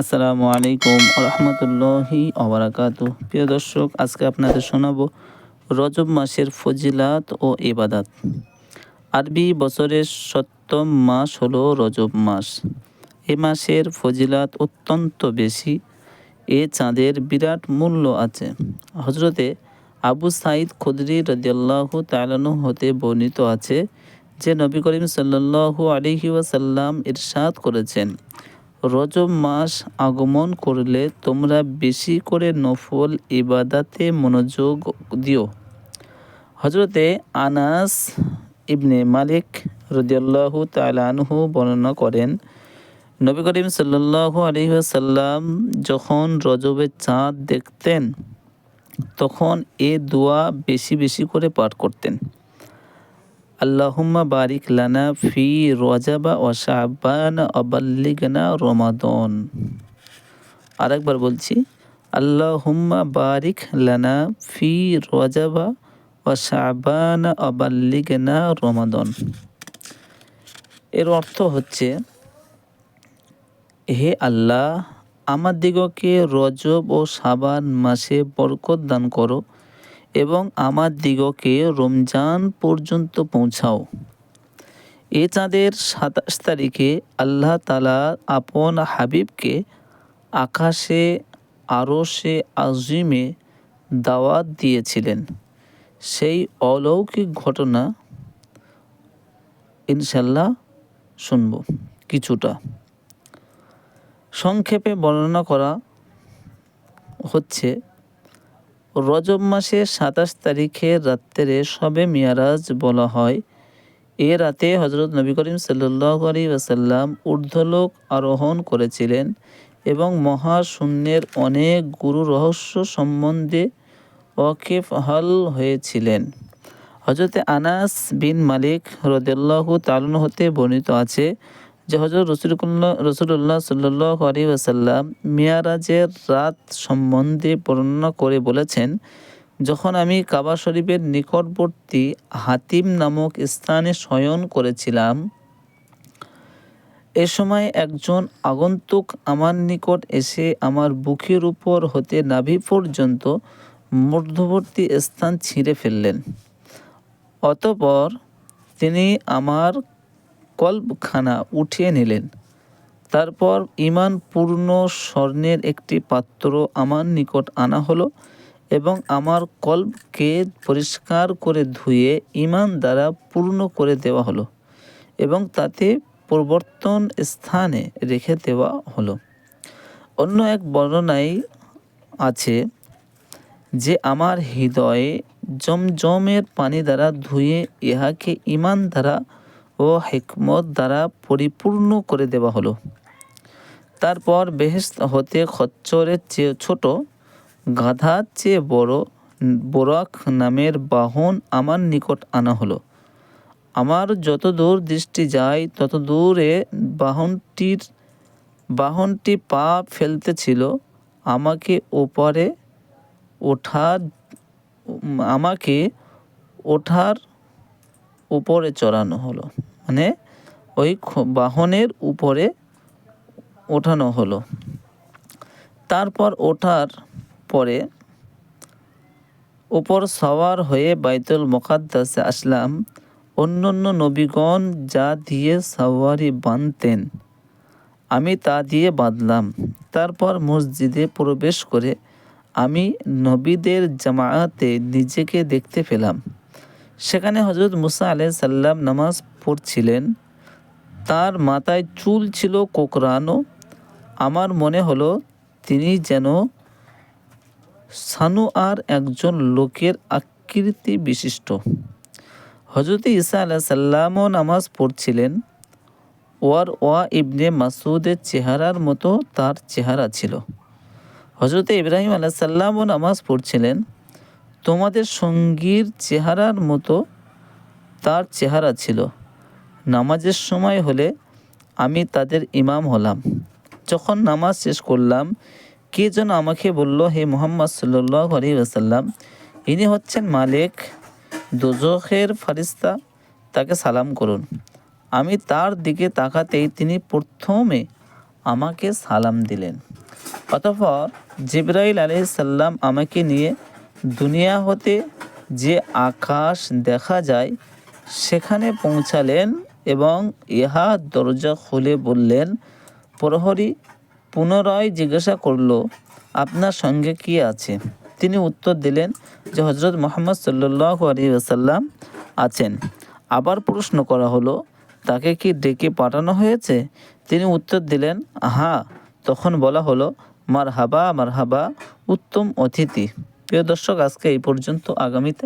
আসসালামু আলাইকুম রহমতুল্লাহি অবরাকাতু প্রিয় দর্শক, আজকে আপনাদের শোনাবো রজব মাসের ফজিলাত ও ইবাদাত। আরবি বছরের সপ্তম মাস হলো রজব মাস। এ মাসের ফজিলাত অত্যন্ত বেশি। এ চাঁদের বিরাট মূল্য আছে। হজরতে আবু সাঈদ খুদরি রদিয়াল্লাহু তালানু হতে বর্ণিত আছে যে নবী করিম সাল্লাল্লাহু আলিহি ওয়াসাল্লাম ইরশাদ করেছেন। রজব মাস আগমন করলে তোমরা বেশি করে নফল ইবাদাতে মনোযোগ দিও। হজরতে আনাস ইবনে মালিক রদিয়াল্লাহু তালানহু বর্ণনা করেন, নবী করিম সাল্লাল্লাহু আলাইহি ওয়াসাল্লাম যখন রজবের চাঁদ দেখতেন, তখন এ দোয়া বেশি বেশি করে পাঠ করতেন। আল্লাহুম্মা বারিক লানা ফি রজাবা ও শাহবান অবাল্লিগনা রমাদন। আরেকবার বলছি, আল্লাহুম্মা বারিক লানা ফি রজাবা ও শাহবান অবাল্লিগনা রমাদন। এর অর্থ হচ্ছে, হে আল্লাহ, আমার দিগকে রজব ও সাবান মাসে বরকত দান করো। এবং আমার দিগকে রমজান পর্যন্ত পৌঁছাও। এ চাঁদের সাতাশ তারিখে আল্লাহ তালা আপন হাবিবকে আকাশে আরও সে আজিমে দাওয়াত দিয়েছিলেন। সেই অলৌকিক ঘটনা ইনশাল্লাহ শুনব কিছুটা। সংক্ষেপে বর্ণনা করা হচ্ছে রজব মাসের সাতাশ তারিখের রাত্রে সবে মিয়ারাজ বলা হয়। এ রাতে হজরত নবী করিম সাল্লাহ আলী ওয়াসাল্লাম ঊর্ধ্বলোক আরোহণ করেছিলেন এবং মহাশূন্যের অনেক গুরু রহস্য সম্বন্ধে ওয়াকিফ হল হয়েছিলেন। হজরতে আনাস বিন মালিক রদেল্লাহু তালন হতে বর্ণিত আছে যে হজরত রসুল্লাহ রসুল্লাহ সাল্লাহ আলী ওয়াসাল্লাম মিয়ারাজের রাত সম্বন্ধে বর্ণনা করে বলেছেন, যখন আমি কাবা শরীফের নিকটবর্তী হাতিম নামক স্থানে শয়ন করেছিলাম, এ সময় একজন আগন্তুক আমার নিকট এসে আমার বুকের উপর হতে নাভি পর্যন্ত মধ্যবর্তী স্থান ছিঁড়ে ফেললেন। অতপর তিনি আমার কল্পখানা উঠিয়ে নিলেন। তারপর ইমান পূর্ণ স্বর্ণের একটি পাত্র আমার নিকট আনা হলো এবং আমার কল্পকে পরিষ্কার করে ধুয়ে ইমান দ্বারা পূর্ণ করে দেওয়া হলো এবং তাতে পরিবর্তন স্থানে রেখে দেওয়া হলো। অন্য এক বর্ণনায় আছে যে আমার হৃদয়ে জমজমের পানি দ্বারা ধুয়ে ইহাকে ইমান দ্বারা ও হেকমত দ্বারা পরিপূর্ণ করে দেওয়া হলো। তারপর বেহেস্ত হতে খচ্চরের চেয়ে ছোট, গাধার চেয়ে বড়, বোরাক নামের বাহন আমার নিকট আনা হলো। আমার যত দূর দৃষ্টি যায় তত দূরে বাহনটির, বাহনটি পা ফেলতেছিল আমাকে ওপারে ওঠার, আমাকে ওঠার উপরে চড়ানো হলো। মানে ওই বাহনের উপরে ওঠানো হলো। তারপর ওঠার পরে ওপর সওয়ার হয়ে বাইতুল মোকাদ্দাসে আসলাম। অন্য অন্য নবীগণ যা দিয়ে সাওয়ারি বাঁধতেন, আমি তা দিয়ে বাঁধলাম। তারপর মসজিদে প্রবেশ করে আমি নবীদের জামায়াতে নিজেকে দেখতে পেলাম। সেখানে হজরত মুসা আলাই সাল্লাম নামাজ পড়ছিলেন। তার মাথায় চুল ছিল কোকরানো আমার মনে হলো তিনি যেন সানু আর একজন লোকের আকৃতি বিশিষ্ট। হজরত ইসা আলাহ সাল্লামও নামাজ পড়ছিলেন। ওয়ার ওয়া ইবনে মাসুদের চেহারার মতো তার চেহারা ছিল। হজরত ইব্রাহিম আলাহ সাল্লামও নামাজ পড়ছিলেন। তোমাদের সঙ্গীর চেহারার মতো তার চেহারা ছিল। নামাজের সময় হলে আমি তাদের ইমাম হলাম। যখন নামাজ শেষ করলাম, কে যেন আমাকে বলল, হে মোহাম্মদ সাল্লাহ আলী আসাল্লাম ইনি হচ্ছেন মালিক, দোজখের ফারিস্তা তাকে সালাম করুন। আমি তার দিকে তাকাতেই তিনি প্রথমে আমাকে সালাম দিলেন। অতঃপর জিব্রাইল আলাইসাল্লাম আমাকে নিয়ে দুনিয়া হতে যে আকাশ দেখা যায়, সেখানে পৌঁছালেন এবং ইহা দরজা খুলে বললেন, প্রহরী পুনরায় জিজ্ঞাসা করল, আপনার সঙ্গে কি আছে? তিনি উত্তর দিলেন যে হজরত মোহাম্মদ সাল্লাহ আলী আসাল্লাম আছেন। আবার প্রশ্ন করা হলো, তাকে কি ডেকে পাঠানো হয়েছে? তিনি উত্তর দিলেন হ্যাঁ তখন বলা হলো মার হাবা মার হাবা উত্তম অতিথি। প্রিয় দর্শক আজকে এই পর্যন্ত। আগামীতে